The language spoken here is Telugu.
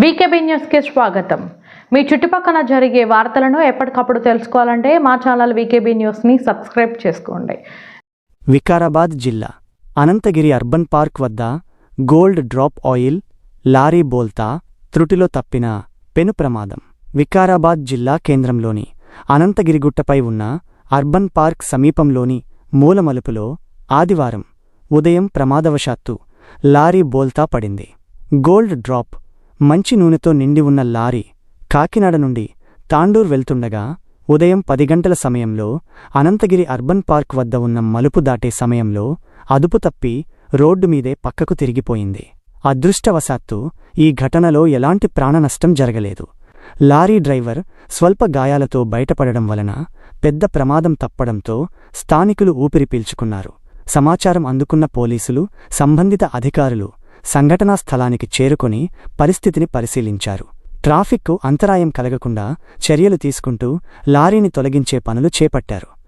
వీకేబీ న్యూస్కి స్వాగతం. మీ చుట్టుపక్కల జరిగే వార్తలను ఎప్పటికప్పుడు తెలుసుకోవాలంటే మా ఛానల్ వీకేబీ న్యూస్ని సబ్స్క్రైబ్ చేసుకోండి. వికారాబాద్ జిల్లా అనంతగిరి అర్బన్ పార్క్ వద్ద గోల్డ్ డ్రాప్ ఆయిల్ లారీ బోల్తా త్రుటిలో తప్పిన పెను ప్రమాదం. వికారాబాద్ జిల్లా కేంద్రంలోని అనంతగిరిగుట్టపై ఉన్న అర్బన్ పార్క్ సమీపంలోని మూలమలుపులో ఆదివారం ఉదయం ప్రమాదవశాత్తు లారీ బోల్తా పడింది. గోల్డ్ డ్రాప్ మంచి నూనెతో నిండి ఉన్న లారీ కాకినాడ నుండి తాండూర్ వెళ్తుండగా ఉదయం పది గంటల సమయంలో అనంతగిరి అర్బన్ పార్క్ వద్ద ఉన్న మలుపు దాటే సమయంలో అదుపు తప్పి రోడ్డు మీదే పక్కకు తిరిగిపోయింది. అదృష్టవశాత్తు ఈ ఘటనలో ఎలాంటి ప్రాణనష్టం జరగలేదు. లారీ డ్రైవర్ స్వల్ప గాయాలతో బయటపడడం వలన పెద్ద ప్రమాదం తప్పడంతో స్థానికులు ఊపిరి పీల్చుకున్నారు. సమాచారం అందుకున్న పోలీసులు సంబంధిత అధికారులు సంఘటనా స్థలానికి చేరుకొని పరిస్థితిని పరిశీలించారు. ట్రాఫిక్కు అంతరాయం కలగకుండా చర్యలు తీసుకుంటూ లారీని తొలగించే పనులు చేపట్టారు.